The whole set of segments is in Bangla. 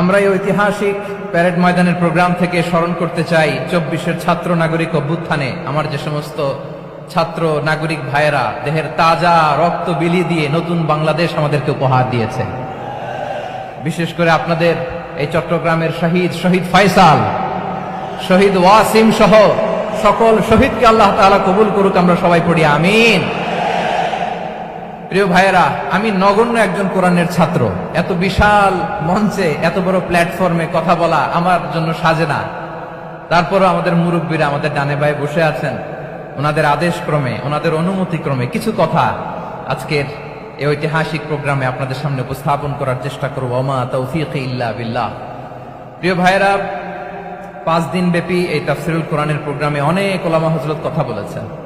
আমরা এই ঐতিহাসিক প্যারেড ময়দানের প্রোগ্রাম থেকে স্মরণ করতে চাই চব্বিশের ছাত্র নাগরিক অভ্যুত্থানে আমার যে সমস্ত ছাত্র নাগরিক ভাইয়েরা, দেহের তাজা রক্ত বিলি দিয়ে নতুন বাংলাদেশ আমাদেরকে উপহার দিয়েছে। বিশেষ করে আপনাদের এই চট্টগ্রামের শহীদ শহীদ ফয়সাল, শহীদ ওয়াসিম সহ সকল শহীদকে আল্লাহ তাআলা কবুল করুক, আমরা সবাই পড়ি, আমিন। প্রিয় ভাইয়েরা, আমি নগণ্য একজন কোরআনের ছাত্র। এত বিশাল মঞ্চে এত বড় প্ল্যাটফর্মে কথা বলা আমার জন্য সাজে না। তারপরও আমাদের মুরব্বীরা আমাদের ডানে বায়ে বসে আছেন। ওনাদের আদেশ ক্রমে, ওনাদের অনুমতি ক্রমে কিছু কথা আজকের এই ঐতিহাসিক প্রোগ্রামে আপনাদের সামনে উপস্থাপন করার চেষ্টা করব। ওমা তৌফিক ইল্লা বিল্লাহ। প্রিয় ভাইয়েরা, পাঁচ দিন ব্যাপী এই তাফসিরুল কোরআনের প্রোগ্রামে অনেক ওলামা হজরত কথা বলেছেন।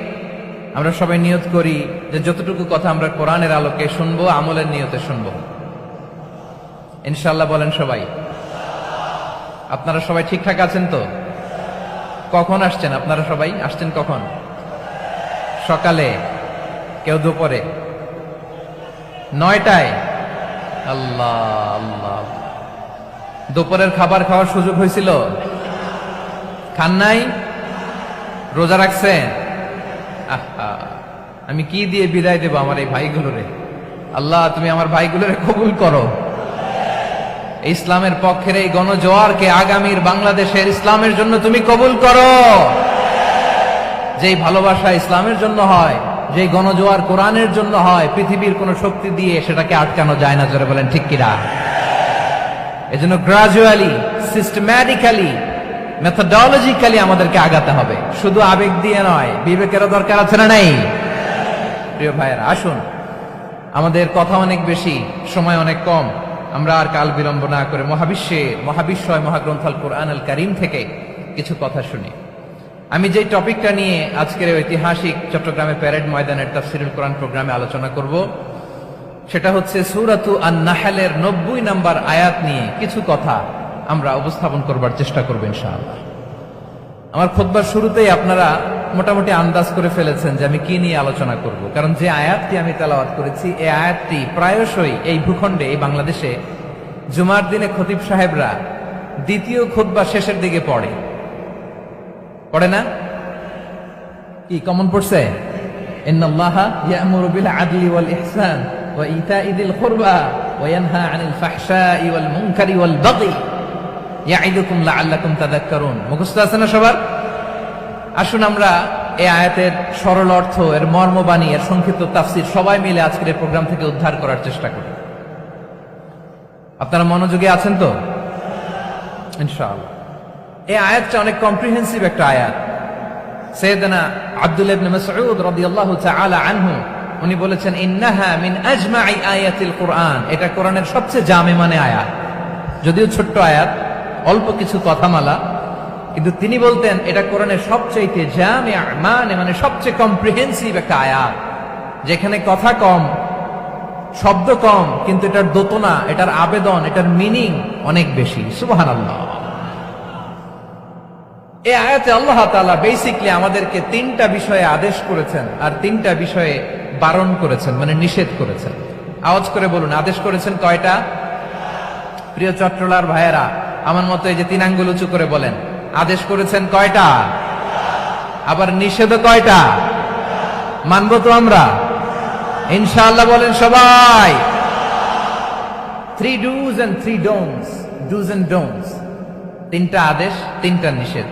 আমরা সবাই নিয়ত করি যে যতটুকু কথা আমরা কোরআনের আলোকে শুনব, আমলের নিয়তে শুনব। ইনশাল্লাহ বলেন সবাই। আপনারা সবাই ঠিকঠাক আছেন তো? কখন আসছেন আপনারা সবাই? আসছেন কখন? সকালে? কেউ দুপুরে? নয়টায়? আল্লাহ আল্লাহ। দুপুরের খাবার খাওয়ার সুযোগ হয়েছিল? খান নাই? রোজা রাখছেন? আমি কি দিয়ে বিদায় দেব আমার এই ভাইগুলোরে? আল্লাহ, তুমি আমার ভাইগুলোরে কবুল করো। ইসলামের পক্ষের এই গণজোয়ারকে আগামীর বাংলাদেশের ইসলামের জন্য তুমি কবুল করো। যেই ভালোবাসা ইসলামের জন্য হয়, যেই গণজোয়ার কোরআনের জন্য হয়, পৃথিবীর কোন শক্তি দিয়ে সেটাকে আটকানো যায় না, জোরে বলেন ঠিক কিনা? এজন্য গ্রাজুয়ালি সিস্টেম্যাটিক্যালি মেথোডলজিক্যালি আমাদেরকে আগাতে হবে। শুধু আবেগ দিয়ে নয়, বিবেকেরও দরকার আছে না নাই? প্রিয় ভাইয়েরা, আসুন। আমাদের কথা অনেক বেশি, সময় অনেক কম। আমরা আর কাল বিলম্ব না করে মহাবিশ্বে, মহাবিশ্বয় মহাগ্রন্থাল কোরআন আল করিম থেকে কিছু কথা শুনি। আমি যে টপিকটা নিয়ে আজকের ঐতিহাসিক চট্টগ্রামে প্যারেড ময়দানের তাফসিরুল কোরআন প্রোগ্রামে আলোচনা করব, সেটা হচ্ছে সুরাতু আন নাহালের নব্বই নাম্বার আয়াত নিয়ে কিছু কথা আমরা উপস্থাপন করবার চেষ্টা করব ইনশাআল্লাহ। আমার খোদবার শুরুতেই আপনারা মোটামুটি আন্দাজ করে ফেলেছেন যে আমি কি নিয়ে আলোচনা করব। কারণ যে আয়াতটি আমি তেলাওয়াত করেছি, এই আয়াতটি প্রায়শই এই ভূখণ্ডে, এই বাংলাদেশে জুমার দিনে খতিব সাহেবরা দ্বিতীয় খোদবা শেষের দিকে পড়ে। পড়ে না? কি কমন পড়ছে? আদলি সবার? আসুন আমরা এই আয়াতের সরল অর্থ, এর মর্মবাণী এর সংক্ষিপ্ত তাফসির সবাই মিলে আজকের এই প্রোগ্রাম থেকে উদ্ধার করার চেষ্টা করি। আপনারা মনোযোগী আছেন তো? ইনশাআল্লাহ। এই আয়াতটা অনেক কম্প্রিহেন্সিভ একটা আয়াত। সৈয়দনা আব্দুল ইবনে মাসউদ রাদিয়াল্লাহু তাআলা আনহু, উনি বলেছেন, ইন্নাহা মিন আজমাই আয়াতিল কোরআন। এটা কোরআনের সবচেয়ে জামে মানে আয়াত। যদিও ছোট্ট আয়াত, অল্প কিছু কথামালা কিন্তু তিনি বলতেন, এটা কোরআনের সবচাইতে জামে মানে মানে সবচেয়ে কম্প্রিহেন্সিভ একটা আয়াত। যেখানে কথা কম, শব্দ কম, কিন্তু এটার দোতনা, এটার আবেদন, এটার মিনিং অনেক বেশি। সুবহানাল্লাহ। এই আয়াতে আল্লাহ তাআলা বেসিকলি আমাদেরকে তিনটা বিষয়ে আদেশ করেছেন, আর তিনটা বিষয়ে বারণ করেছেন মানে নিষেধ করেছেন। আওয়াজ করে বলুন, আদেশ করেছেন কয়টা? প্রিয় চট্টলার ভাইয়েরা, আমার মতো এই যে তিন আঙ্গুল উঁচু করে বলেন। আদেশ করেছেন কয়টা? আবার নিষেধ কয়টা? মানবো তো আমরা। ইনশাআল্লাহ বলেন সবাই। Three dos and three don'ts dos and don'ts তিনটা আদেশ, তিনটা নিষেধ।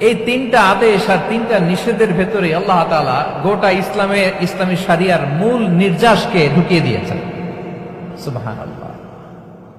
এই তিনটা আদেশ আর তিনটা নিষেধের ভেতরে আল্লাহ তাআলা গোটা ইসলামের ইসলামী সারিয়ার মূল নির্যাসকে ঢুকিয়ে দিয়েছেন। সুবাহান আল্লাহ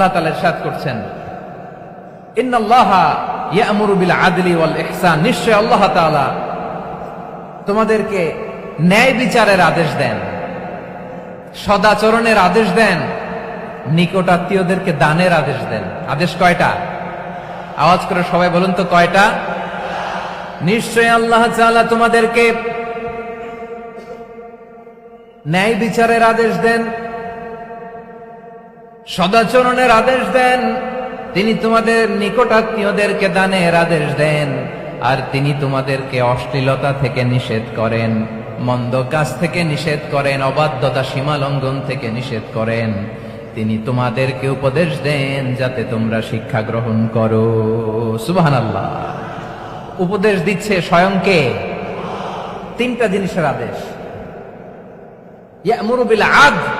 আল্লাহ তাআলা ইরশাদ করছেন। নিশ্চয় আল্লাহ তোমাদেরকে ন্যায় বিচারের আদেশ দেন, সদাচরণের আদেশ দেন, নিকটাত্মীয়দেরকে দানের আদেশ দেন। আদেশ কয়টা? আওয়াজ করে সবাই বলুন তো কয়টা? নিশ্চয় আল্লাহ তোমাদেরকে ন্যায় বিচারের আদেশ দেন সদাচরণের আদেশ দেন। তিনি তোমাদের নিকটাত্মীয়দেরকে দানের আদেশ দেন, আর তিনি তোমাদেরকে অশ্লীলতা থেকে নিষেধ করেন, মন্দ কাজ থেকে নিষেধ করেন, অবাধ্যতা সীমা লঙ্ঘন থেকে নিষেধ করেন। তিনি তোমাদেরকে উপদেশ দেন যাতে তোমরা শিক্ষা গ্রহণ করো। সুবাহান আল্লাহ উপদেশ দিচ্ছে স্বয়ংকে তিনটা জিনিসের আদেশ। ইয়ামুরু আদল।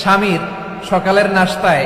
স্বামীর সকালের নাস্তায়।